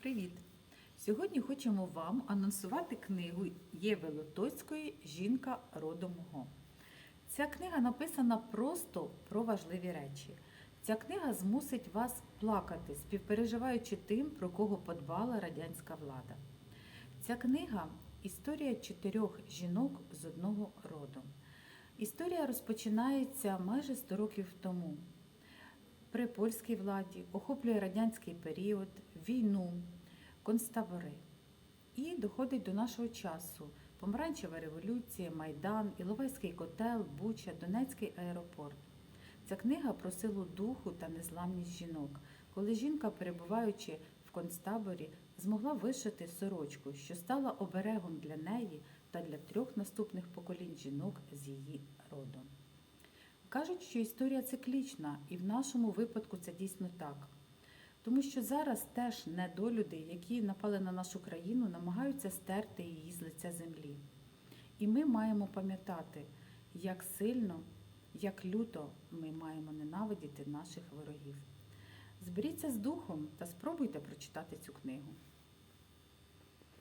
Привіт! Сьогодні хочемо вам анонсувати книгу Єви Лотоцької Жінка родом мого. Ця книга написана просто про важливі речі. Ця книга змусить вас плакати, співпереживаючи тим, про кого подбала радянська влада. Ця книга історія чотирьох жінок з одного роду. Історія розпочинається майже 100 років тому. При польській владі охоплює радянський період, війну, концтабори. І доходить до нашого часу. Помаранчева революція, Майдан, Іловайський котел, Буча, Донецький аеропорт. Ця книга про силу духу та незламність жінок, коли жінка, перебуваючи в концтаборі, змогла вишити сорочку, що стала оберегом для неї та для трьох наступних поколінь жінок з її роду. Кажуть, що історія циклічна, і в нашому випадку це дійсно так. Тому що зараз теж недолюди, які напали на нашу країну, намагаються стерти її з лиця землі. І ми маємо пам'ятати, як сильно, як люто ми маємо ненавидіти наших ворогів. Зберіться з духом та спробуйте прочитати цю книгу.